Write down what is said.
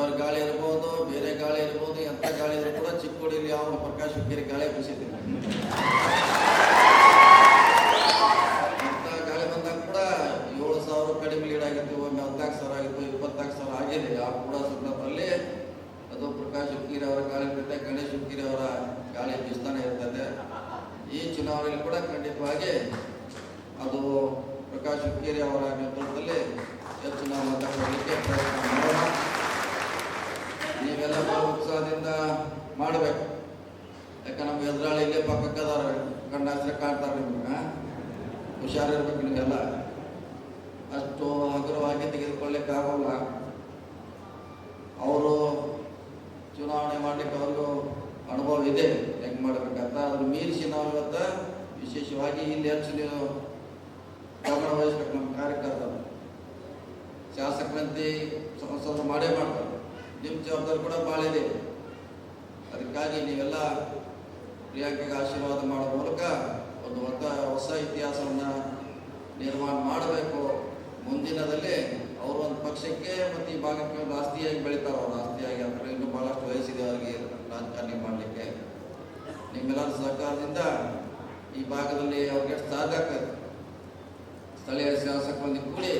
ಅವ್ರ ಗಾಳಿ ಇರ್ಬೋದು, ಬೇರೆ ಗಾಳಿ ಇರ್ಬೋದು, ಎಂಥ ಗಾಳಿ ಇದ್ರೂ ಕೂಡ ಚಿಕ್ಕೋಡಿಯಲ್ಲಿ ಯಾವ ಪ್ರಕಾಶ್ ಹುಕ್ಕೇರಿ ಗಾಳಿ ಬೀಸಿದ್ದೀನಿ ಎಂಥ ಗಾಳಿ ಬಂದಾಗ ಕೂಡ ಏಳು ಸಾವಿರ ಕಡಿಮೆ ಲೀಡ್ ಆಗಿತ್ತು, ಒಮ್ಮೆ ಹದಿನಾಲ್ಕು ಸಾವಿರ ಆಗಿತ್ತು, ಇಪ್ಪತ್ನಾಲ್ಕು ಸಾವಿರ ಆಗಿದೆ ಆ ಕೂಡ ಸಂದರ್ಭದಲ್ಲಿ ಅದು ಪ್ರಕಾಶ್ ಹುಕ್ಕೇರಿ ಅವರ ಗಾಳಿ ಇರ್ತದೆ ಗಣೇಶ್ ಹುಕ್ಕೇರಿ ಅವರ ಗಾಳಿ ಬೀಸ್ತಾನೆ ಇರ್ತದೆ. ಈ ಚುನಾವಣೆಯಲ್ಲಿ ಕೂಡ ಖಂಡಿತವಾಗಿ ಅದು ಪ್ರಕಾಶ್ ಹುಕ್ಕೇರಿ ಅವರ ನೇತೃತ್ವದಲ್ಲಿ ನೀವೆಲ್ಲ ಬಹಳ ಉತ್ಸಾಹದಿಂದ ಮಾಡಬೇಕು. ಯಾಕೆ ನಮ್ಮ ಎದುರಾಳಿ ಇಲ್ಲೇ ಪಕ್ಕಕ್ಕದಾರ ಗಂಡ ಹೆಸರು ಕಾಣ್ತಾರೆ ನಿಮ್ಗೆ ಹುಷಾರಿರ್ಬೇಕು ನಿಮಗೆಲ್ಲ. ಅಷ್ಟು ಹಗುರವಾಗಿ ತೆಗೆದುಕೊಳ್ಳಿಕ್ಕಾಗಲ್ಲ ಅವರು ಚುನಾವಣೆ ಮಾಡ್ಲಿಕ್ಕೆ ಅವ್ರಿಗೂ ಅನುಭವ ಇದೆ. ಹೆಂಗೆ ಮಾಡ್ಬೇಕಂತ. ಅದ್ರ ಮೀರಿಸಿ ನಾವು ಇವತ್ತು ವಿಶೇಷವಾಗಿ ಇಲ್ಲಿ ಹೆಚ್ಚು ನೀವು ಗಮನ ವಹಿಸ್ಬೇಕು ನಮ್ಮ ಕಾರ್ಯಕರ್ತರು. ಶಾಸಕರಂತೆ ಸಂಸದ ಮಾಡೇ ಮಾಡ್ತಾರೆ. ನಿಮ್ಮ ಜವಾಬ್ದಾರಿ ಕೂಡ ಭಾಳ ಇದೆ. ಅದಕ್ಕಾಗಿ ನೀವೆಲ್ಲ ಪ್ರಿಯಾಂಕೆಗೆ ಆಶೀರ್ವಾದ ಮಾಡೋ ಮೂಲಕ ಒಂದು ಹೊಸ ಹೊಸ ಇತಿಹಾಸವನ್ನು ನಿರ್ಮಾಣ ಮಾಡಬೇಕು. ಮುಂದಿನದಲ್ಲಿ ಅವರು ಒಂದು ಪಕ್ಷಕ್ಕೆ ಮತ್ತು ಈ ಭಾಗಕ್ಕೆ ಒಂದು ಆಸ್ತಿಯಾಗಿ ಬೆಳೀತಾರೆ, ಅವರು ಆಸ್ತಿಯಾಗಿ ಅಂದರೆ ಇನ್ನೂ ಭಾಳಷ್ಟು ವಯಸ್ಸಿದೆ ಅವರಿಗೆ ರಾಜಕಾರಣಿ ಮಾಡಲಿಕ್ಕೆ. ನಿಮ್ಮೆಲ್ಲರ ಸಹಕಾರದಿಂದ ಈ ಭಾಗದಲ್ಲಿ ಅವ್ರಿಗೆ ಸಾಧ್ಯ ಆಗ್ತದೆ. ಸ್ಥಳೀಯ ಶಾಸಕರೊಂದಿಗೆ ಕೂಡಿ